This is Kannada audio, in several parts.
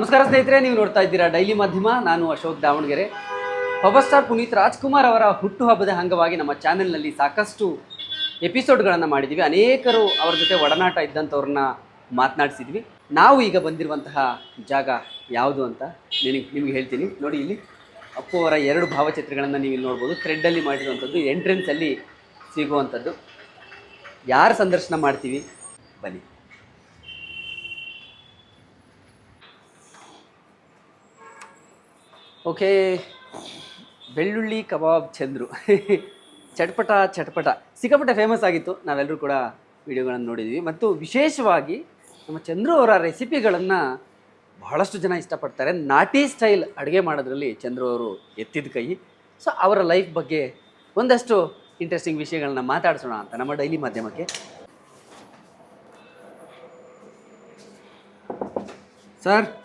ನಮಸ್ಕಾರ ಸ್ನೇಹಿತರೆ, ನೀವು ನೋಡ್ತಾ ಇದ್ದೀರಾ ಡೈಲಿ ಮಾಧ್ಯಮ. ನಾನು ಅಶೋಕ್ ದಾವಣಗೆರೆ. ಪವರ್ ಸ್ಟಾರ್ ಪುನೀತ್ ರಾಜ್ಕುಮಾರ್ ಅವರ ಹುಟ್ಟುಹಬ್ಬದ ಅಂಗವಾಗಿ ನಮ್ಮ ಚಾನೆಲ್ನಲ್ಲಿ ಸಾಕಷ್ಟು ಎಪಿಸೋಡ್ಗಳನ್ನು ಮಾಡಿದ್ದೀವಿ ಅನೇಕರು ಅವರ ಜೊತೆ ಒಡನಾಟ ಇದ್ದಂಥವ್ರನ್ನ ಮಾತನಾಡಿಸಿದ್ವಿ. ನಾವು ಈಗ ಬಂದಿರುವಂತಹ ಜಾಗ ಯಾವುದು ಅಂತ ನಿನಗೆ, ನಿಮಗೆ ಹೇಳ್ತೀನಿ. ನೋಡಿ ಇಲ್ಲಿ ಅಪ್ಪು ಅವರ ಎರಡು ಭಾವಚಿತ್ರಗಳನ್ನು ನೀವು ಇಲ್ಲಿ ನೋಡ್ಬೋದು. ಥ್ರೆಡ್ಡಲ್ಲಿ ಮಾಡಿರುವಂಥದ್ದು, ಎಂಟ್ರೆನ್ಸಲ್ಲಿ ಸಿಗುವಂಥದ್ದು. ಯಾರು ಸಂದರ್ಶನ ಮಾಡ್ತೀವಿ? ಬನ್ನಿ. ಓಕೆ. ಬೆಳ್ಳುಳ್ಳಿ ಕಬಾಬ್ ಚಂದ್ರು. ಚಟ್ಪಟ ಚಟ್ಪಟ. ಸಿಕ್ಕಾಪಟ್ಟೆ ಫೇಮಸ್ ಆಗಿತ್ತು. ನಾವೆಲ್ಲರೂ ಕೂಡ ವಿಡಿಯೋಗಳನ್ನು ನೋಡಿದ್ವಿ. ಮತ್ತು ವಿಶೇಷವಾಗಿ ನಮ್ಮ ಚಂದ್ರು ಅವರ ರೆಸಿಪಿಗಳನ್ನು ಬಹಳಷ್ಟು ಜನ ಇಷ್ಟಪಡ್ತಾರೆ. ನಾಟಿ ಸ್ಟೈಲ್ ಅಡುಗೆ ಮಾಡೋದ್ರಲ್ಲಿ ಚಂದ್ರು ಅವರು ಎತ್ತಿದ ಕೈ. ಸೊ, ಅವರ ಲೈಫ್ ಬಗ್ಗೆ ಒಂದಷ್ಟು ಇಂಟ್ರೆಸ್ಟಿಂಗ್ ವಿಷಯಗಳನ್ನ ಮಾತಾಡಿಸೋಣ ಅಂತ ನಮ್ಮ ಡೈಲಿ ಮಾಧ್ಯಮಕ್ಕೆ. ಸರ್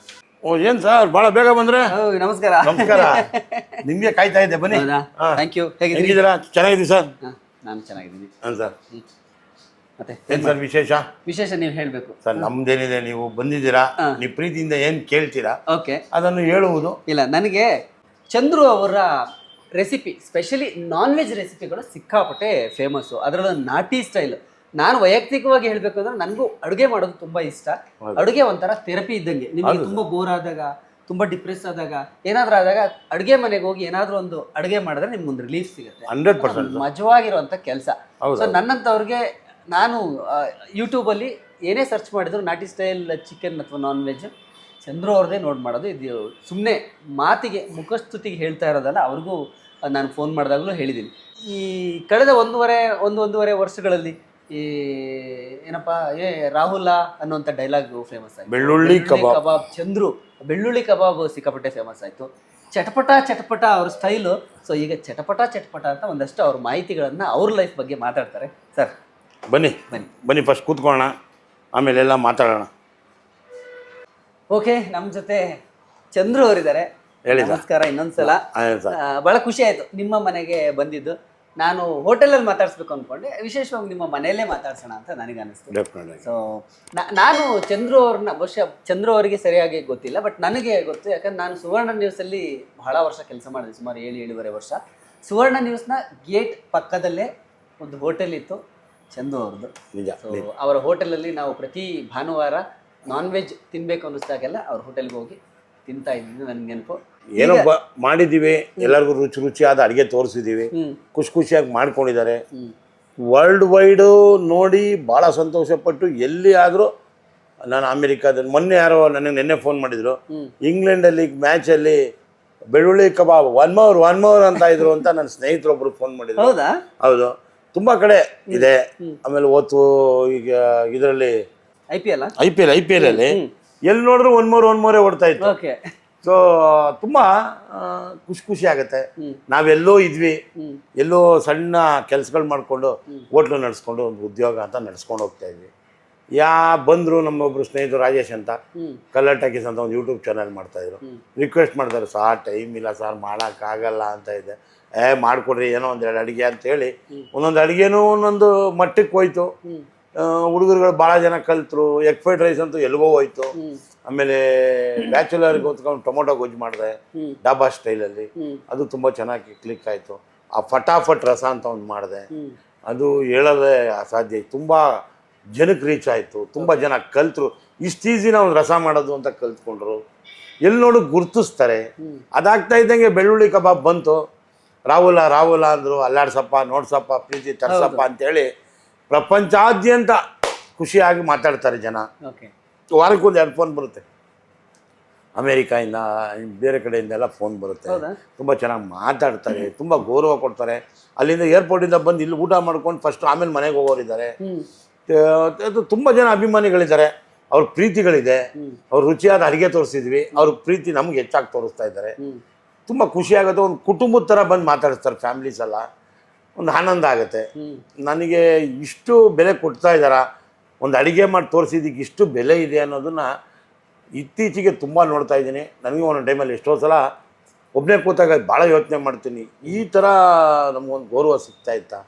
ಓ ಏನ್ ಸರ್? ಬಹಳ ಬೇಗ ಬಂದ್ರೆ? ನಮಸ್ಕಾರ. ನಮಸ್ಕಾರ. ನಿಮ್ಗೆ ಕಾಯ್ತಾ ಇದ್ದೆ ಬನ್ನಿ. ಹೌದಾ? ಹಾ. ಥ್ಯಾಂಕ್ ಯು ಹೇಗಿದ್ದೀರಿ? ಹೆಂಗಿದ್ದೀರಾ? ಚೆನ್ನಾಗಿದ್ದೀವಿ ಸರ್? ಹಾ, ನಾನು ಚೆನ್ನಾಗಿದ್ದೀನಿ. ಹಾಂ ಸರ್? ಮತ್ತೆ ಏನ್ ಸರ್ ವಿಶೇಷ? ವಿಶೇಷ ನೀವು ಹೇಳಬೇಕು. ಸರ್ ನಮ್ದೇನಿದೆ ನೀವು ಬಂದಿದ್ದೀರಾ? ಹಾ. ನೀವು ಪ್ರೀತಿಯಿಂದ ಏನ್ ಕೇಳ್ತೀರಾ? ಓಕೆ. ಅದನ್ನು ಹೇಳುವುದು. ಇಲ್ಲ ನನಗೆ ಚಂದ್ರು ಅವರ ರೆಸಿಪಿ ಸ್ಪೆಷಲಿ ನಾನ್ ವೆಜ್ ರೆಸಿಪಿಗಳು ಸಿಕ್ಕಾಪಟ್ಟೆ ಫೇಮಸ್ಸು ಅದರಲ್ಲೂ ನಾಟಿ ಸ್ಟೈಲ್ ನಾನು ವೈಯಕ್ತಿಕವಾಗಿ ಹೇಳಬೇಕು ಅಂದ್ರೆ ನನಗೂ ಅಡುಗೆ ಮಾಡೋದು ತುಂಬಾ ಇಷ್ಟ. ಅಡುಗೆ ಒಂಥರ ಥೆರಪಿ ಇದ್ದಂಗೆ. ನಿಮಗೆ ತುಂಬಾ ಬೋರ್ ಆದಾಗ ತುಂಬಾ ಡಿಪ್ರೆಸ್ ಆದಾಗ ಏನಾದ್ರೂ ಆದಾಗ ಅಡುಗೆ ಮನೆಗೆ ಹೋಗಿ ಏನಾದ್ರೂ ಒಂದು ಅಡುಗೆ ಮಾಡಿದ್ರೆ ನಿಮ್ಗೆ ಒಂದು ರಿಲೀಫ್ ಸಿಗುತ್ತೆ. Hundred percent. ಮಜವಾಗಿರುವಂಥ ಕೆಲಸ. ಸೊ ನನ್ನಂತವ್ರಿಗೆ ನಾನು ಯೂಟ್ಯೂಬಲ್ಲಿ ಏನೇ ಸರ್ಚ್ ಮಾಡಿದ್ರು ನಾಟಿ ಸ್ಟೈಲ್ ಚಿಕನ್ ಅಥವಾ ನಾನ್ ವೆಜ್ ಚಂದ್ರು ಅವ್ರದ್ದೇ ನೋಡ್ ಮಾಡೋದು. ಇದು ಸುಮ್ಮನೆ ಮಾತಿಗೆ ಮುಖಸ್ತುತಿಗೆ ಹೇಳ್ತಾ ಇರೋದಲ್ಲ ಅವ್ರಿಗೂ ನಾನು ಫೋನ್ ಮಾಡಿದಾಗಲೂ ಹೇಳಿದ್ದೀನಿ. ಈ ಕಳೆದ ಒಂದೂವರೆ ಒಂದು ಒಂದೂವರೆ ವರ್ಷಗಳಲ್ಲಿ ಈ ಏನಪ್ಪ ಏ ರಾಹುಲ ಅನ್ನುವಂಥ ಡೈಲಾಗ್ ಫೇಮಸ್ ಆಯ್ತು. ಬೆಳ್ಳುಳ್ಳಿ ಕಬಾಬ್. ಕಬಾಬ್ ಚಂದ್ರು ಬೆಳ್ಳುಳ್ಳಿ ಕಬಾಬ್ ಸಿಕ್ಕಾಪಟ್ಟೆ ಫೇಮಸ್ ಆಯಿತು. ಚಟಪಟ ಚಟಪಟ ಅವ್ರ ಸ್ಟೈಲು ಸೊ ಈಗ ಚಟಪಟ ಚಟಪಟ ಅಂತ ಒಂದಷ್ಟು ಅವ್ರ ಮಾಹಿತಿಗಳನ್ನು ಅವ್ರ ಲೈಫ್ ಬಗ್ಗೆ ಮಾತಾಡ್ತಾರೆ. ಸರ್ ಬನ್ನಿ. ಬನ್ನಿ. ಬನ್ನಿ ಫಸ್ಟ್ ಕೂತ್ಕೊಳ್ಳೋಣ. ಆಮೇಲೆ ಎಲ್ಲ ಮಾತಾಡೋಣ. ಓಕೆ ನಮ್ಮ ಜೊತೆ ಚಂದ್ರು ಅವರಿದ್ದಾರೆ. ಹೇಳಿ ನಮಸ್ಕಾರ ಇನ್ನೊಂದ್ಸಲ. ಬಹಳ ಖುಷಿ ಆಯ್ತು. ನಿಮ್ಮ ಮನೆಗೆ ಬಂದಿದ್ದು. ನಾನು ಹೋಟೆಲಲ್ಲಿ ಮಾತಾಡಿಸ್ಬೇಕು ಅಂದ್ಕೊಂಡೆ ವಿಶೇಷವಾಗಿ ನಿಮ್ಮ ಮನೆಯಲ್ಲೇ ಮಾತಾಡ್ಸೋಣ ಅಂತ ನನಗೆ ಅನಿಸ್ತು. ಡೆಫಿನೆಟ್ ಸೊ ನಾನು ಚಂದ್ರು ಅವ್ರನ್ನ ಬಹುಶಃ ಚಂದ್ರು ಅವರಿಗೆ ಸರಿಯಾಗಿ ಗೊತ್ತಿಲ್ಲ ಬಟ್ ನನಗೆ ಗೊತ್ತು ಯಾಕಂದ್ರೆ ನಾನು ಸುವರ್ಣ ನ್ಯೂಸಲ್ಲಿ ಬಹಳ ವರ್ಷ ಕೆಲಸ ಮಾಡಿದೆ ಸುಮಾರು ಏಳು ಏಳುವರೆ ವರ್ಷ. ಸುವರ್ಣ ನ್ಯೂಸ್ನ ಗೇಟ್ ಪಕ್ಕದಲ್ಲೇ ಒಂದು ಹೋಟೆಲ್ ಇತ್ತು ಚಂದು ಅವ್ರದ್ದು ನಿಜ ಸೊ ಅವರ ಹೋಟೆಲಲ್ಲಿ ನಾವು ಪ್ರತಿ ಭಾನುವಾರ ನಾನ್ ವೆಜ್ ತಿನ್ಬೇಕು ಅನ್ನಿಸ್ದಾಗೆಲ್ಲ ಅವ್ರ ಹೋಟೆಲ್ಗೆ ಹೋಗಿ ತಿಂತಾ ಇದ್ದಿದ್ದು ನನಗೆ ನೆನಪು. ಏನೋ ಮಾಡಿದ್ದೀವಿ ಎಲ್ಲರಿಗೂ ರುಚಿ ರುಚಿಯಾದ ಅಡುಗೆ ತೋರಿಸಿದ್ದೀವಿ. ಖುಷಿ ಖುಷಿಯಾಗಿ ಮಾಡ್ಕೊಂಡಿದ್ದಾರೆ. ವರ್ಲ್ಡ್ ವೈಡು ನೋಡಿ ಭಾಳ ಸಂತೋಷಪಟ್ಟು ಎಲ್ಲಿ ಆದರೂ ನಾನು ಅಮೆರಿಕಾದಲ್ಲಿ ಮೊನ್ನೆ ಯಾರೋ ನನಗೆ ನಿನ್ನೆ ಫೋನ್ ಮಾಡಿದರು. ಇಂಗ್ಲೆಂಡಲ್ಲಿ ಮ್ಯಾಚಲ್ಲಿ ಬೆಳ್ಳುಳ್ಳಿ kebab one more one more ಅಂತ ಇದ್ರು ಅಂತ ನನ್ನ ಸ್ನೇಹಿತರೊಬ್ಬರು ಫೋನ್ ಮಾಡಿದ್ರು. ಹೌದಾ? ಹೌದು. ತುಂಬ ಕಡೆ ಇದೆ. ಆಮೇಲೆ ಓತು ಈಗ ಇದರಲ್ಲಿ I P L I P L I P L ಅಲ್ಲಿ ಎಲ್ಲಿ ನೋಡಿದ್ರು ಒನ್ ಮೋರ್ ಒನ್ ಮೋರೇ ಓಡ್ತಾ ಇತ್ತು. ಸೊ ತುಂಬ ಖುಷಿ ಖುಷಿ ಆಗುತ್ತೆ. ನಾವೆಲ್ಲೋ ಇದ್ವಿ ಎಲ್ಲೋ ಸಣ್ಣ ಕೆಲಸಗಳು ಮಾಡಿಕೊಂಡು ಹೋಟ್ಲು ನಡೆಸ್ಕೊಂಡು ಒಂದು ಉದ್ಯೋಗ ಅಂತ ನಡೆಸ್ಕೊಂಡು ಹೋಗ್ತಾ ಇದ್ವಿ. ಯಾ ಬಂದರು ನಮ್ಮೊಬ್ರು ಸ್ನೇಹಿತರು ರಾಜೇಶ್ ಅಂತ ಕಲರ್ ಟಾಕೀಸ್ ಅಂತ ಒಂದು ಯೂಟ್ಯೂಬ್ ಚಾನಲ್ ಮಾಡ್ತಾಯಿದ್ರು ರಿಕ್ವೆಸ್ಟ್ ಮಾಡ್ತಾರೆ ಸಾರ್ ಟೈಮ್ ಇಲ್ಲ ಸಾರ್ ಮಾಡೋಕ್ಕಾಗಲ್ಲ ಅಂತ ಇದೆ. ಏ ಮಾಡಿಕೊಡ್ರಿ ಏನೋ ಒಂದು ಎರಡು ಅಡುಗೆ ಅಂತೇಳಿ ಒಂದೊಂದು ಅಡುಗೆನೂ ಒಂದೊಂದು ಮಟ್ಟಕ್ಕೆ ಹೋಯ್ತು. ಹುಡುಗರುಗಳು ಭಾಳ ಜನ ಕಲ್ತರು ಎಗ್ ಫ್ರೈಡ್ ರೈಸ್ ಅಂತೂ ಎಲ್ಗೋ ಹೋಯ್ತು. ಆಮೇಲೆ ಬ್ಯಾಚುಲರ್ ಹೊತ್ಕೊಂಡು ಟೊಮೊಟೊ ಗೊಜ್ಜು ಮಾಡಿದೆ. ಡಾಬಾ ಸ್ಟೈಲಲ್ಲಿ. ಅದು ತುಂಬ ಚೆನ್ನಾಗಿ ಕ್ಲಿಕ್ ಆಯಿತು. ಆ ಫಟಾಫಟ್ ರಸ ಅಂತ ಒಂದು ಮಾಡಿದೆ. ಅದು ಹೇಳೋದೇ ಅಸಾಧ್ಯ. ತುಂಬ ಜನಕ್ಕೆ ರೀಚ್ ಆಯಿತು. ತುಂಬ ಜನ ಕಲ್ತರು. ಇಷ್ಟು ಈಸಿನ ಒಂದು ರಸ ಮಾಡೋದು ಅಂತ ಕಲ್ತ್ಕೊಂಡ್ರು. ಎಲ್ಲಿ ನೋಡು ಗುರ್ತಿಸ್ತಾರೆ. ಅದಾಗ್ತಾ ಇದ್ದಂಗೆ ಬೆಳ್ಳುಳ್ಳಿ ಕಬಾಬ್ ಬಂತು. ರಾಹುಲ ರಾಹುಲ ಅಂದರು ಅಲ್ಲಾಡ್ಸಪ್ಪ ನೋಡ್ಸಪ್ಪ ಪ್ರೀತಿ ತರ್ಸಪ್ಪ ಅಂತೇಳಿ ಪ್ರಪಂಚಾದ್ಯಂತ ಖುಷಿಯಾಗಿ ಮಾತಾಡ್ತಾರೆ ಜನ. ಓಕೆ ವಾರಕ್ಕೊಂದು ಎರಡು ಫೋನ್ ಬರುತ್ತೆ. ಅಮೇರಿಕಾಯಿಂದ ಬೇರೆ ಕಡೆಯಿಂದ ಎಲ್ಲ ಫೋನ್ ಬರುತ್ತೆ. ತುಂಬ ಚೆನ್ನಾಗಿ ಮಾತಾಡ್ತಾರೆ ತುಂಬ ಗೌರವ ಕೊಡ್ತಾರೆ. ಅಲ್ಲಿಂದ ಏರ್ಪೋರ್ಟಿಂದ ಬಂದು ಇಲ್ಲಿ ಊಟ ಮಾಡ್ಕೊಂಡು ಫಸ್ಟ್ ಆಮೇಲೆ ಮನೆಗೆ ಹೋಗೋರಿದ್ದಾರೆ. ಅದು ತುಂಬ ಜನ ಅಭಿಮಾನಿಗಳಿದ್ದಾರೆ. ಅವ್ರ ಪ್ರೀತಿಗಳಿದೆ. ಅವ್ರ ರುಚಿಯಾದ ಅಡುಗೆ ತೋರಿಸಿದ್ವಿ. ಅವ್ರ ಪ್ರೀತಿ ನಮ್ಗೆ ಹೆಚ್ಚಾಗಿ ತೋರಿಸ್ತಾ ಇದ್ದಾರೆ. ತುಂಬ ಖುಷಿ ಆಗುತ್ತೆ. ಒಂದು ಕುಟುಂಬದ ಥರ ಬಂದು ಮಾತಾಡಿಸ್ತಾರೆ ಫ್ಯಾಮ್ಲೀಸ್ ಎಲ್ಲ. ಒಂದು ಆನಂದ ಆಗುತ್ತೆ. ನನಗೆ ಇಷ್ಟು ಬೆಲೆ ಕೊಡ್ತಾ ಇದ್ದಾರಾ? ಒಂದು ಅಡುಗೆ ಮಾಡಿ ತೋರಿಸಿದ್ದಕ್ಕೆ ಇಷ್ಟು ಬೆಲೆ ಇದೆ ಅನ್ನೋದನ್ನು ಇತ್ತೀಚೆಗೆ ತುಂಬ ನೋಡ್ತಾ ಇದ್ದೀನಿ. ನನಗೆ ಒಂದು ಟೈಮಲ್ಲಿ ಎಷ್ಟೋ ಸಲ ಒಬ್ಬನೇ ಕೂತಾಗ ಭಾಳ ಯೋಚನೆ ಮಾಡ್ತೀನಿ. ಈ ಥರ ನಮಗೊಂದು ಗೌರವ ಸಿಗ್ತಾ ಇತ್ತಾ?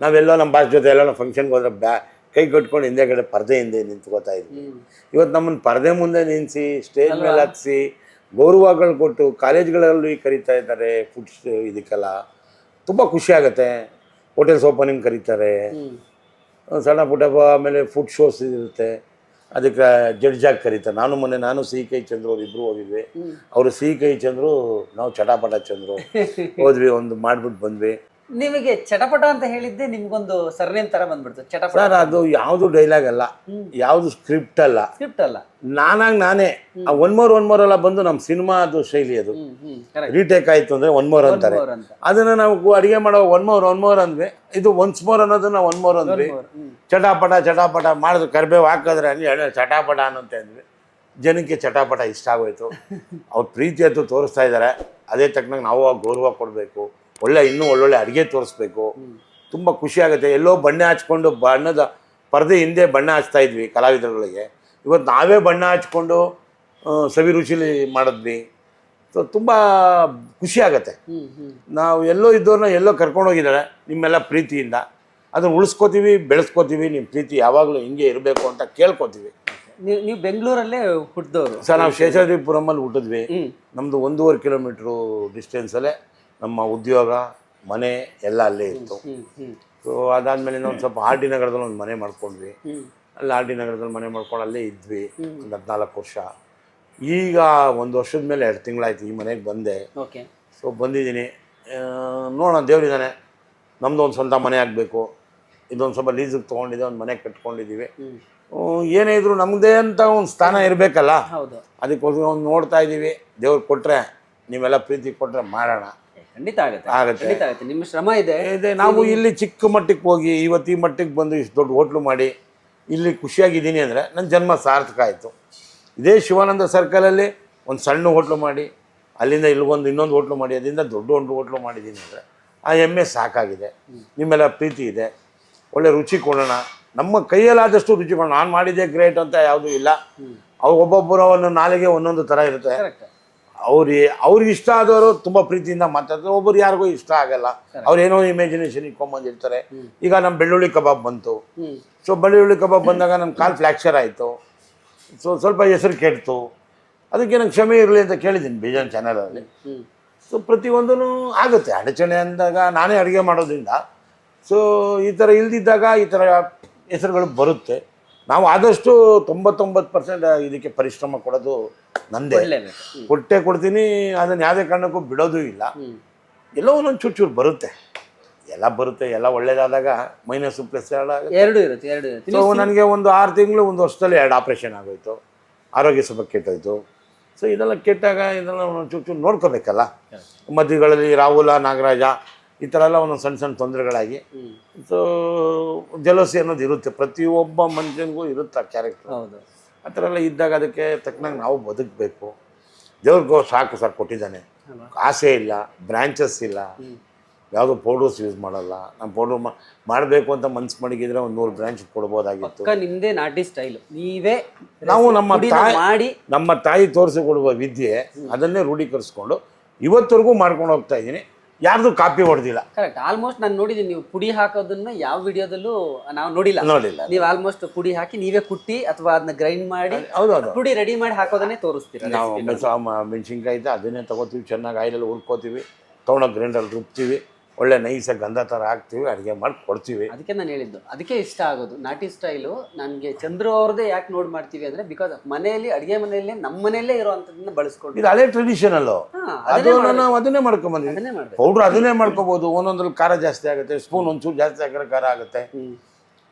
ನಾವೆಲ್ಲ ನಮ್ಮ ಭಾಷೆ ಜೊತೆ ಎಲ್ಲ ಫಂಕ್ಷನ್ಗೆ ಹೋದ್ರೆ ಬ್ಯಾ ಕೈ ಕಟ್ಕೊಂಡು ಹಿಂದೆಗಡೆ ಪರದೆ ಹಿಂದೆ ನಿಂತ್ಕೋತಾ ಇದ್ವಿ. ಇವತ್ತು ನಮ್ಮನ್ನು ಪರದೆ ಮುಂದೆ ನಿಲ್ಲಿಸಿ ಸ್ಟೇಜ್ ಮೇಲೆ ಹಾಕ್ಸಿ ಗೌರವಗಳು ಕೊಟ್ಟು ಕಾಲೇಜ್ಗಳಲ್ಲಿ ಕರೀತಾ ಇದ್ದಾರೆ ಫುಡ್ಸ್ ಇದಕ್ಕೆಲ್ಲ. ತುಂಬ ಖುಷಿ ಆಗುತ್ತೆ. ಹೋಟೆಲ್ಸ್ ಓಪನಿಂಗ್ ಕರೀತಾರೆ. ಸಣ್ಣ ಪುಟ್ಟ ಆಮೇಲೆ ಫುಡ್ ಶೋಸ್ ಇರುತ್ತೆ. ಅದಕ್ಕೆ ಜಡ್ಜಾಗಿ ಕರೀತಾರೆ. ನಾನು ಮೊನ್ನೆ ನಾನು ಸಿ ಕೈ ಚಂದ್ರು ಅವ್ರು ಇಬ್ಬರು ಹೋಗಿದ್ವಿ. ಅವರು ಸಿ ಕೈ ಚಂದ್ರು ನಾವು ಚಟಾಪಟ ಚಂದ್ರು ಹೋದ್ವಿ ಒಂದು ಮಾಡ್ಬಿಟ್ಟು ಬಂದ್ವಿ. ನಿಮಗೆ ಚಟಪಟ ಅಂತ ಹೇಳಿದ್ದೆ ನಿಮ್ಗೊಂದು ಸರ್ನೇಮ್ ತರ ಬಂದ್ಬಿಡ್ತು ಚಟಪಟ ಸರ್ ಅದು ಯಾವುದು ಡೈಲಾಗ್ ಅಲ್ಲ ಯಾವುದು ಸ್ಕ್ರಿಪ್ಟ್ ಅಲ್ಲ. ಸ್ಕ್ರಿಪ್ಟ್ ಅಲ್ಲ. ನಾನಾಗ್ ನಾನೇ ಆ ಒನ್ ಮೋರ್ ಒನ್ ಮೋರ್ ಎಲ್ಲ ಬಂದು ನಮ್ಮ ಸಿನಿಮಾ ಅದು. ಶೈಲಿ ಅದು ರೀಟೇಕ್ ಆಯ್ತು ಅಂದ್ರೆ ಒನ್ ಮೋರ್ ಅಂತಾರೆ. ಅದನ್ನ ನಾವು ಅಡಿಗೆ ಮಾಡೋ ಒನ್ ಮೋರ್ ಒನ್ ಮೋರ್ ಅಂದ್ವಿ. ಇದು ಒನ್ಸ್ ಮೋರ್ ಅನ್ನೋದನ್ನ ಒನ್ ಮೋರ್ ಅಂದ್ವಿ. ಹ್ಮ್. ಚಟಾಪಟ ಚಟಾಪಟ ಮಾಡಿದ್ರು ಕರಿಬೇವು ಹಾಕಿದ್ರೆ ಎಣ್ಣೆ ಚಟಾಪಟ ಅನ್ನಂತೆ ಅಂದ್ವಿ. ಜನಕ್ಕೆ ಚಟಾಪಟ ಇಷ್ಟ ಆಗೋಯ್ತು. ಅವ್ರ ಪ್ರೀತಿ ಅಂತೂ ತೋರಿಸ್ತಾ ಇದ್ದಾರೆ ಅದೇ ತಕ್ಕನಾಗ ನಾವು ಆ ಗೌರವ ಕೊಡಬೇಕು. ಒಳ್ಳೆ ಇನ್ನೂ ಒಳ್ಳೊಳ್ಳೆ ಅಡುಗೆ ತೋರಿಸ್ಬೇಕು. ತುಂಬ ಖುಷಿ ಆಗುತ್ತೆ. ಎಲ್ಲೋ ಬಣ್ಣ ಹಚ್ಕೊಂಡು ಬಣ್ಣದ ಪರದೆ ಹಿಂದೆ ಬಣ್ಣ ಹಚ್ತಾ ಇದ್ವಿ ಕಲಾವಿದರುಗಳಿಗೆ. ಇವತ್ತು ನಾವೇ ಬಣ್ಣ ಹಚ್ಕೊಂಡು ಸವಿ ರುಚಿಲಿ ಮಾಡಿದ್ವಿ. ಸೊ ತುಂಬ ಖುಷಿ ಆಗುತ್ತೆ. ನಾವು ಎಲ್ಲೋ ಇದ್ದವ್ರನ್ನ ಎಲ್ಲೋ ಕರ್ಕೊಂಡೋಗಿದ್ದಾರೆ ನಿಮ್ಮೆಲ್ಲ ಪ್ರೀತಿಯಿಂದ. ಅದನ್ನು ಉಳಿಸ್ಕೋತೀವಿ ಬೆಳೆಸ್ಕೋತೀವಿ ನಿಮ್ಮ ಪ್ರೀತಿ ಯಾವಾಗಲೂ ಹಿಂಗೆ ಇರಬೇಕು ಅಂತ ಕೇಳ್ಕೊತೀವಿ. ನೀವು ನೀವು ಬೆಂಗಳೂರಲ್ಲೇ ಹುಟ್ಟಿದವರು ಸರ್ ನಾವು ಶೇಷಾದ್ರಿಪುರಮಲ್ಲಿ ಹುಟ್ಟಿದ್ವಿ. ನಮ್ಮದು ಒಂದೂವರೆ ಕಿಲೋಮೀಟ್ರು ಡಿಸ್ಟೆನ್ಸಲ್ಲೇ ನಮ್ಮ ಉದ್ಯೋಗ ಮನೆ ಎಲ್ಲ ಅಲ್ಲೇ ಇತ್ತು. ಸೊ ಅದಾದಮೇಲೆ ಒಂದು ಸ್ವಲ್ಪ ಆರ್ ಡಿ ನಗರದಲ್ಲಿ ಒಂದು ಮನೆ ಮಾಡ್ಕೊಂಡ್ವಿ. ಅಲ್ಲಿ ಆರ್ ಡಿ ನಗರದಲ್ಲಿ ಮನೆ ಮಾಡ್ಕೊಂಡು ಅಲ್ಲೇ ಇದ್ವಿ. ಒಂದು ಹದಿನಾಲ್ಕು ವರ್ಷ. ಈಗ ಒಂದು ವರ್ಷದ ಮೇಲೆ ಎರಡು ತಿಂಗಳಾಯ್ತು ಈ ಮನೆಗೆ ಬಂದೆ. ಓಕೆ. ಸೊ ಬಂದಿದ್ದೀನಿ. ನೋಡೋಣ ದೇವರಿದ್ದಾನೆ. ನಮ್ಮದು ಒಂದು ಸ್ವಂತ ಮನೆ ಆಗಬೇಕು. ಇದೊಂದು ಸ್ವಲ್ಪ ಲೀಸಿಗೆ ತೊಗೊಂಡಿದೆ ಒಂದು ಮನೆ ಕಟ್ಕೊಂಡಿದ್ದೀವಿ. ಏನೇ ಇದ್ರು ನಮ್ಮದೇ ಅಂತ ಒಂದು ಸ್ಥಾನ ಇರಬೇಕಲ್ಲ? ಅದಕ್ಕೋಸ್ಕರ ಒಂದು ನೋಡ್ತಾ ಇದ್ದೀವಿ ದೇವ್ರಿಗೆ ಕೊಟ್ಟರೆ ನೀವೆಲ್ಲ ಪ್ರೀತಿ ಕೊಟ್ಟರೆ ಮಾಡೋಣ ಖಂಡಿತ ಆಗುತ್ತೆ ಆಗುತ್ತೆ. ಖಂಡಿತ ಆಗುತ್ತೆ. ನಿಮ್ಮ ಶ್ರಮ ಇದೆ. ಇದೆ. ನಾವು ಇಲ್ಲಿ ಚಿಕ್ಕ ಮಟ್ಟಕ್ಕೆ ಹೋಗಿ ಇವತ್ತು ಈ ಮಟ್ಟಿಗೆ ಬಂದು ಇಷ್ಟು ದೊಡ್ಡ ಹೋಟ್ಲು ಮಾಡಿ ಇಲ್ಲಿ ಖುಷಿಯಾಗಿದ್ದೀನಿ ಅಂದರೆ ನನ್ನ ಜನ್ಮ ಸಾರ್ಥಕ ಆಯಿತು. ಇದೇ ಶಿವಾನಂದ ಸರ್ಕಲಲ್ಲಿ ಒಂದು ಸಣ್ಣ ಹೋಟ್ಲು ಮಾಡಿ ಅಲ್ಲಿಂದ ಇಲ್ಲಿಗೊಂದು ಇನ್ನೊಂದು ಹೋಟ್ಲು ಮಾಡಿ ಅದರಿಂದ ದೊಡ್ಡ ಒಂದು ಹೋಟ್ಲು ಮಾಡಿದ್ದೀನಿ ಅಂದರೆ ಆ ಹೆಮ್ಮೆ ಸಾಕಾಗಿದೆ. ನಿಮ್ಮೆಲ್ಲ ಪ್ರೀತಿ ಇದೆ. ಒಳ್ಳೆ ರುಚಿ ಕೊಡೋಣ. ನಮ್ಮ ಕೈಯಲ್ಲಾದಷ್ಟು ರುಚಿ ಕೊಡೋಣ. ನಾನು ಮಾಡಿದ್ದೆ ಗ್ರೇಟ್ ಅಂತ ಯಾವುದೂ ಇಲ್ಲ. ಅವ್ರು ಒಬ್ಬೊಬ್ಬರ ಒಂದು ನಾಲಿಗೆ ಒಂದೊಂದು ಥರ ಇರುತ್ತೆ. ಅವ್ರಿಗೆ ಅವ್ರಿಗೆ ಇಷ್ಟ ಆದವರು ತುಂಬ ಪ್ರೀತಿಯಿಂದ ಮಾತಾಡ್ತಾರೆ. ಒಬ್ಬರು ಯಾರಿಗೂ ಇಷ್ಟ ಆಗಲ್ಲ. ಅವ್ರು ಏನೋ ಇಮ್ಯಾಜಿನೇಷನ್ ಇಟ್ಕೊಂಬಂದಿರ್ತಾರೆ ಈಗ ನಮ್ಮ ಬೆಳ್ಳುಳ್ಳಿ ಕಬಾಬ್ ಬಂತು. ಸೊ ಬೆಳ್ಳುಳ್ಳಿ ಕಬಾಬ್ ಬಂದಾಗ ನನ್ನ ಕಾಲು ಫ್ಲ್ಯಾಕ್ಚರ್ ಆಯಿತು. ಸೊ ಸ್ವಲ್ಪ ಹೆಸರು ಕೆಡ್ತು. ಅದಕ್ಕೆ ನಂಗೆ ಕ್ಷಮೆ ಇರಲಿ ಅಂತ ಕೇಳಿದ್ದೀನಿ ಬೇಜಾನ್ ಚಾನಲಲ್ಲಿ ಸೊ ಪ್ರತಿಯೊಂದೂ ಆಗುತ್ತೆ. ಅಡಚಣೆ ಅಂದಾಗ ನಾನೇ ಅಡುಗೆ ಮಾಡೋದ್ರಿಂದ. ಸೊ ಈ ಥರ ಇಲ್ದಿದ್ದಾಗ ಈ ಥರ ಹೆಸರುಗಳು ಬರುತ್ತೆ. ನಾವು ಆದಷ್ಟು ತೊಂಬತ್ತೊಂಬತ್ತು ಪರ್ಸೆಂಟ್ ಇದಕ್ಕೆ ಪರಿಶ್ರಮ ಕೊಡೋದು ನಂದೇ. ಕೊಟ್ಟೆ ಕೊಡ್ತೀನಿ ಅದನ್ನು ಯಾವುದೇ ಕಾರಣಕ್ಕೂ ಬಿಡೋದು ಇಲ್ಲ. ಎಲ್ಲೋ ಒಂದೊಂದು ಚೂರು ಚೂರು ಬರುತ್ತೆ. ಎಲ್ಲ ಬರುತ್ತೆ ಎಲ್ಲ ಒಳ್ಳೇದಾದಾಗ ಮೈನಸ್ ಪ್ಲಸ್ ಎರಡು ಇರುತ್ತೆ ಎರಡು ಇರುತ್ತೆ. ಸೊ ನನಗೆ ಒಂದು ಆರು ತಿಂಗಳು ಒಂದು ವರ್ಷದಲ್ಲಿ ಎರಡು ಆಪ್ರೇಷನ್ ಆಗೋಯ್ತು. ಆರೋಗ್ಯ ಸ್ವಲ್ಪ ಕೆಟ್ಟೋಯ್ತು. ಸೊ ಇದೆಲ್ಲ ಕೆಟ್ಟಾಗ ಇದೆಲ್ಲ ಒಂದೊಂದು ಚೂರು ಚೂರು ನೋಡ್ಕೋಬೇಕಲ್ಲ. ಮಧ್ಯಗಳಲ್ಲಿ ರಾಹುಲ ನಾಗರಾಜ ಈ ಥರ ಎಲ್ಲ ಒಂದೊಂದು ಸಣ್ಣ ಸಣ್ಣ ತೊಂದರೆಗಳಾಗಿ. ಸೊ ಜಲಸಿ ಅನ್ನೋದು ಇರುತ್ತೆ. ಪ್ರತಿಯೊಬ್ಬ ಮನುಷ್ಯನಿಗೂ ಇರುತ್ತೆ ಆ ಕ್ಯಾರೆಕ್ಟರ್ ಹೌದು. ಆ ಥರ ಎಲ್ಲ ಇದ್ದಾಗ ಅದಕ್ಕೆ ತಕ್ಕನಾಗಿ ನಾವು ಬದುಕಬೇಕು. ದೇವ್ರಿಗೂ ಸಾಕು ಸರ್ ಕೊಟ್ಟಿದ್ದಾನೆ. ಆಸೆ ಇಲ್ಲ ಬ್ರ್ಯಾಂಚಸ್ ಇಲ್ಲ. ಯಾವುದೋ ಪೌಡರ್ಸ್ ಯೂಸ್ ಮಾಡಲ್ಲ. ನಾನು ಪೌಡರ್ ಮಾಡಬೇಕು ಅಂತ ಮನ್ಸು ಮಡಗಿದ್ರೆ ಒಂದು ನೂರು ಬ್ರ್ಯಾಂಚ್ ಕೊಡ್ಬೋದಾಗಿತ್ತು. ನಿಮ್ಮದೇ ನಾಟಿ ಸ್ಟೈಲ್ ನೀವೇ ನಾವು ನಮ್ಮ ತಾಯಿ ಮಾಡಿ ನಮ್ಮ ತಾಯಿ ತೋರಿಸಿಕೊಡುವ ವಿದ್ಯೆ ಅದನ್ನೇ ರೂಢೀಕರಿಸ್ಕೊಂಡು ಇವತ್ತವರೆಗೂ ಮಾಡ್ಕೊಂಡು ಹೋಗ್ತಾ ಇದ್ದೀನಿ. ಯಾರ್ದು ಕಾಪಿ ಹೊಡೆದಿಲ್ಲ. ಕರೆಕ್ಟ್ ಆಲ್ಮೋಸ್ಟ್ ನಾನು ನೋಡಿದ್ದೀನಿ ನೀವು ಪುಡಿ ಹಾಕೋದನ್ನ ಯಾವ ವಿಡಿಯೋದಲ್ಲೂ ನಾವು ನೋಡಿಲ್ಲ. ನೋಡಿಲ್ಲ. ನೀವು ಆಲ್ಮೋಸ್ಟ್ ಪುಡಿ ಹಾಕಿ ನೀವೇ ಕುಟ್ಟಿ ಅಥವಾ ಅದನ್ನ ಗ್ರೈಂಡ್ ಮಾಡಿ ಪುಡಿ ರೆಡಿ ಮಾಡಿ ಹಾಕೋದನ್ನೇ ತೋರಿಸ್ತೀರಾ ನಾವು ಮೆಣಸ ಮೆಣಸಿನ್ಕಾಯಿ ಇದ್ದ ಅದನ್ನೇ ತಗೋತೀವಿ ಚೆನ್ನಾಗಿ ಆಯಿಲಲ್ಲಿ ಹುರ್ಕೋತೀವಿ ತೊಗೊಂಡೋಗಿ ಗ್ರೈಂಡಲ್ಲಿ ರುಬ್ತೀವಿ. ಒಳ್ಳೆ ನೈಸ ಗಂಧ ಥರ ಹಾಕ್ತೀವಿ ಅಡುಗೆ ಮಾಡಿ ಕೊಡ್ತೀವಿ. ಅದಕ್ಕೆ ನಾನು ಹೇಳಿದ್ದು. ಅದಕ್ಕೆ ಇಷ್ಟ ಆಗೋದು. ನಾಟಿ ಸ್ಟೈಲು ನನಗೆ ಚಂದ್ರು ಅವ್ರದ್ದೇ ಯಾಕೆ ನೋಡಿ ಮಾಡ್ತೀವಿ ಅಂದರೆ ಬಿಕಾಸ್ ಮನೆಯಲ್ಲಿ ಅಡುಗೆ ಮನೆಯಲ್ಲಿ ನಮ್ಮ ಮನೆಯಲ್ಲೇ ಇರುವಂತದನ್ನ ಬಳಸ್ಕೊಂಡು. ಇದು ಹಳೆ ಟ್ರೆಡಿಷನಲ್ಲು ಅದು ನಾವು ಅದನ್ನೇ ಮಾಡ್ಕೊಂಬಂದಿ ಅದನ್ನೇ ಮಾಡ್ಬೇಕು. ಪೌಡ್ರ್ ಅದನ್ನೇ ಮಾಡ್ಕೋಬೋದು. ಒಂದೊಂದ್ರಲ್ಲಿ ಖಾರ ಜಾಸ್ತಿ ಆಗುತ್ತೆ ಸ್ಪೂನ್ ಒಂಚೂರು ಜಾಸ್ತಿ ಹಾಕಿದ್ರೆ ಖಾರ ಆಗುತ್ತೆ.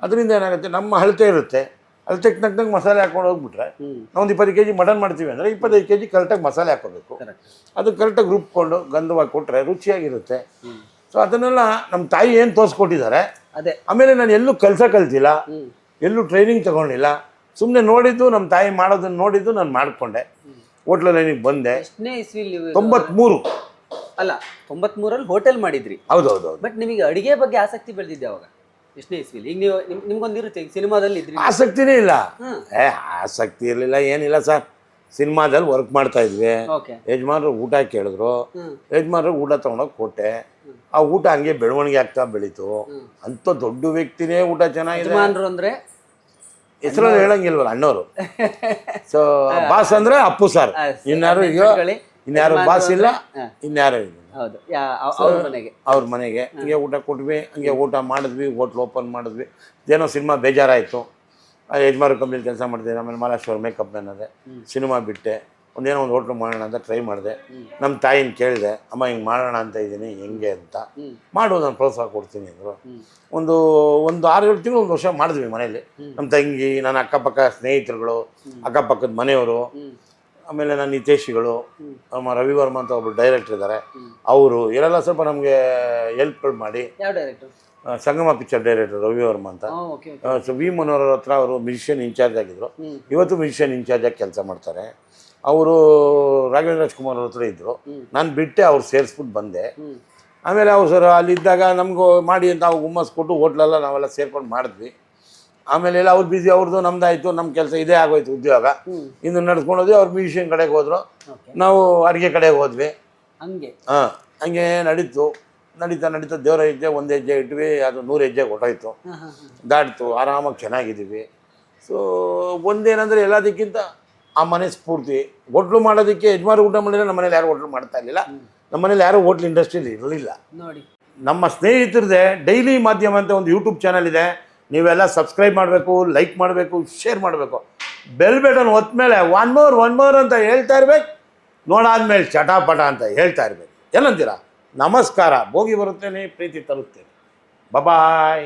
ಅದರಿಂದ ಏನಾಗುತ್ತೆ ನಮ್ಮ ಅಳತೆ ಇರುತ್ತೆ. ಅಳತೆಗೆ ತಕ್ಕಂಗೆ ಮಸಾಲೆ ಹಾಕೊಂಡು ಹೋಗ್ಬಿಟ್ರೆ ನಾವು ನಾವೊಂದು ಇಪ್ಪತ್ತು ಕೆ ಜಿ ಮಟನ್ ಮಾಡ್ತೀವಿ ಅಂದರೆ ಇಪ್ಪತ್ತೈದು ಕೆ ಜಿ ಕರೆಕ್ಟಾಗಿ ಮಸಾಲೆ ಹಾಕೋಬೇಕು ಅದು ಕರೆಕ್ಟಾಗಿ ರುಬ್ಕೊಂಡು ಗಂಧವಾಗಿ ಕೊಟ್ಟರೆ ರುಚಿಯಾಗಿರುತ್ತೆ. ಸೊ ಅದನ್ನೆಲ್ಲ ನಮ್ಮ ತಾಯಿ ಏನು ತೋರಿಸ್ಕೊಟ್ಟಿದ್ದಾರೆ? ಅದೇ. ಆಮೇಲೆ ನಾನು ಎಲ್ಲೂ ಕೆಲಸ ಕಲ್ತಿಲ್ಲ. ಎಲ್ಲೂ ಟ್ರೈನಿಂಗ್ ತಗೊಂಡಿಲ್ಲ. ಸುಮ್ಮನೆ ನೋಡಿದ್ದು ನಮ್ಮ ತಾಯಿ ಮಾಡೋದನ್ನು ನೋಡಿದ್ದು ನಾನು ಮಾಡಿಕೊಂಡೆ. ಹೋಟ್ಲ ಲೈನಿಗೆ ಬಂದೆ? ಎಷ್ಟನೇ ಇಸ್ವಿಲ್ ನೀವು ತೊಂಬತ್ಮೂರು. ಅಲ್ಲ ತೊಂಬತ್ಮೂರಲ್ಲಿ ಹೋಟೆಲ್ ಮಾಡಿದ್ರಿ. ಹೌದು ಹೌದು ಹೌದು ಬಟ್ ನಿಮಗೆ ಅಡುಗೆ ಬಗ್ಗೆ ಆಸಕ್ತಿ ಬೆಳೆದಿದ್ದೆ ಅವಾಗ? ಎಷ್ಟನೇ ಇಸ್ವಿಲಿ ಈಗ ನೀವು ನಿಮ್- ನಿಮ್ಗೊಂದಿರುತ್ತೆ ಈಗ ಸಿನಿಮಾದಲ್ಲಿ ಇದ್ರಿ ಆಸಕ್ತಿನೇ ಇಲ್ಲ. ಹ್ಮ್ ಏ ಆಸಕ್ತಿ ಇರಲಿಲ್ಲ ಏನಿಲ್ಲ ಸರ್. ಸಿನಿಮಾದಲ್ಲಿ ವರ್ಕ್ ಮಾಡ್ತಾ ಇದ್ವಿ. ಯಜಮಾನ್ರು ಊಟ ಕೇಳಿದ್ರು. ಯಜಮಾನ್ರು ಊಟ ತೊಗೊಂಡೋಗಿ ಕೊಟ್ಟೆ. ಆ ಊಟ ಹಂಗೆ ಬೆಳವಣಿಗೆ ಆಗ್ತಾ ಬೆಳೀತು. ಅಂತ ದೊಡ್ಡ ವ್ಯಕ್ತಿನೇ ಊಟ ಚೆನ್ನಾಗಿದೆ. ಯಜಮಾನ್ರು ಅಂದ್ರೆ? ಹೆಸರು ಹೇಳಂಗಿಲ್ವಲ್ಲ ಅಣ್ಣವರು. ಸೊ ಬಾಸ್ ಅಂದ್ರೆ ಅಪ್ಪು ಸರ್. ಇನ್ಯಾರು ಈಗ ಇನ್ಯಾರು ಬಾಸ್ ಇಲ್ಲ. ಇನ್ಯಾರು ಇಲ್ಲ. ಅವ್ರ ಮನೆಗೆ. ಹಂಗೆ ಊಟ ಕೊಟ್ವಿ ಹಂಗೆ ಊಟ ಮಾಡಿದ್ವಿ ಹೋಟ್ಲ್ ಓಪನ್ ಮಾಡಿದ್ವಿ. ಏನೋ ಸಿನಿಮಾ ಬೇಜಾರಾಯಿತು. ಯಜಮಾನ ಕಂಪ್ನಿಲಿ ಕೆಲಸ ಮಾಡಿದೆ ಆಮೇಲೆ ಮಹಾರಾಷ್ಟ್ರ ಮೇಕಪ್ ಮ್ಯಾನ್ ಅದೇ. ಸಿನಿಮಾ ಬಿಟ್ಟೆ. ಒಂದೇನೋ ಒಂದು ಹೋಟ್ಲು ಮಾಡೋಣ ಅಂತ ಟ್ರೈ ಮಾಡಿದೆ. ನಮ್ಮ ತಾಯಿನ ಕೇಳಿದೆ ಅಮ್ಮ ಹಿಂಗೆ ಮಾಡೋಣ ಅಂತ ಇದ್ದೀನಿ ಹೆಂಗೆ ಅಂತ? ಮಾಡುವುದು ಮಾಡು ನಾನು ಪ್ರೋತ್ಸಾಹ ಕೊಡ್ತೀನಿ ಅಂದರು. ಒಂದು ಒಂದು ಆರು ಏಳು ತಿಂಗಳು ಒಂದು ವರ್ಷ ಮಾಡಿದ್ವಿ ಮನೇಲಿ. ನಮ್ಮ ತಂಗಿ ನನ್ನ ಅಕ್ಕಪಕ್ಕ ಸ್ನೇಹಿತರುಗಳು ಅಕ್ಕಪಕ್ಕದ ಮನೆಯವರು. ಆಮೇಲೆ ನನ್ನ ಹಿತೇಶಿಗಳು ನಮ್ಮ ರವಿವರ್ಮ ಅಂತ ಒಬ್ಬರು ಡೈರೆಕ್ಟರ್ ಇದ್ದಾರೆ ಅವರು ಇವರೆಲ್ಲ ಸ್ವಲ್ಪ ನಮಗೆ ಹೆಲ್ಪ್ಗಳು ಮಾಡಿ. ಸಂಗಮ ಪಿಕ್ಚರ್ ಡೈರೆಕ್ಟರ್ ರವಿವರ್ಮ ಅಂತ. ಸೊ ವಿ ಮನೋಹರ್ ಹತ್ರ ಅವರು ಮ್ಯೂಸಿಷಿಯನ್ ಇನ್ಚಾರ್ಜ್ ಆಗಿದ್ರು. ಇವತ್ತು ಮ್ಯೂಸಿಷಿಯನ್ ಇನ್ಚಾರ್ಜ್ ಆಗಿ ಕೆಲಸ ಮಾಡ್ತಾರೆ. ಅವರು ರಾಘವೇಂದ್ರ ರಾಜ್ಕುಮಾರ್ ಅವ್ರ ಹತ್ರ ಇದ್ದರು ನಾನು ಬಿಟ್ಟೆ ಅವ್ರು ಸೇರಿಸ್ಬಿಟ್ಟು ಬಂದೆ. ಆಮೇಲೆ ಅವ್ರು ಸರ್ ಅಲ್ಲಿದ್ದಾಗ ನಮಗೂ ಮಾಡಿ ಅಂತ ನಾವು ಹುಮ್ಮಸ್ ಕೊಟ್ಟು ಹೋಟ್ಲೆಲ್ಲ ನಾವೆಲ್ಲ ಸೇರ್ಕೊಂಡು ಮಾಡಿದ್ವಿ. ಆಮೇಲೆ ಎಲ್ಲ ಅವ್ರು ಬಿಸಿ ಅವ್ರದ್ದು ನಮ್ದಾಯ್ತು ನಮ್ಮ ಕೆಲಸ ಇದೇ ಆಗೋಯ್ತು ಉದ್ಯೋಗ. ಇನ್ನು ನಡ್ಸ್ಕೊಂಡೋದ್ವಿ ಅವ್ರು ಮ್ಯೂಸಿಯಂ ಕಡೆಗೆ ಹೋದ್ರು. ನಾವು ಅಡುಗೆ ಕಡೆಗೆ ಹೋದ್ವಿ. ಹಂಗೆ? ಹಾಂ ಹಂಗೆ ನಡೀತು. ನಡೀತಾ ನಡೀತಾ ದೇವರ ಹೆಜ್ಜೆ ಒಂದು ಹೆಜ್ಜೆ ಇಟ್ವಿ ಅದು ನೂರು ಹೆಜ್ಜೆ ಕೊಟ್ಟೋಯ್ತು. ದಾಟ್ತು ಆರಾಮಾಗಿ ಚೆನ್ನಾಗಿದ್ದೀವಿ. ಸೊ ಒಂದೇನಂದರೆ ಎಲ್ಲದಕ್ಕಿಂತ ಆ ಮನೆ ಸ್ಫೂರ್ತಿ. ಹೋಟ್ಲು ಮಾಡೋದಕ್ಕೆ ಯಜಮಾನ ಊಟ ಮಾಡಿದ್ರೆ ನಮ್ಮ ಮನೇಲಿ ಯಾರು ಹೋಟ್ಲು ಮಾಡ್ತಾ ಇರಲಿಲ್ಲ. ನಮ್ಮ ಮನೇಲಿ ಯಾರು ಹೋಟ್ಲ್ ಇಂಡಸ್ಟ್ರಿಯಲ್ಲಿ ಇರಲಿಲ್ಲ. ನೋಡಿ. ನಮ್ಮ ಸ್ನೇಹಿತರದೇ ಡೈಲಿ ಮಾಧ್ಯಮ ಅಂತ ಒಂದು ಯೂಟ್ಯೂಬ್ ಚಾನಲ್ ಇದೆ. ನೀವೆಲ್ಲ ಸಬ್ಸ್ಕ್ರೈಬ್ ಮಾಡಬೇಕು ಲೈಕ್ ಮಾಡಬೇಕು ಶೇರ್ ಮಾಡಬೇಕು. ಬೆಲ್ ಬಟನ್ ಒತ್ತ ಮೇಲೆ ಒನ್ ಮೋರ್ ಒನ್ ಮೋರ್ ಅಂತ ಹೇಳ್ತಾ ಇರ್ಬೇಕು. ನೋಡಾದ್ಮೇಲೆ ಚಟಾಪಟ ಅಂತ ಹೇಳ್ತಾ ಇರ್ಬೇಕು. ಏನಂತೀರಾ? ನಮಸ್ಕಾರ. ಭೋಗಿ ಬರುತ್ತೇನೆ, ಪ್ರೀತಿ ತರುತ್ತೇನೆ ಬಬಾಯ್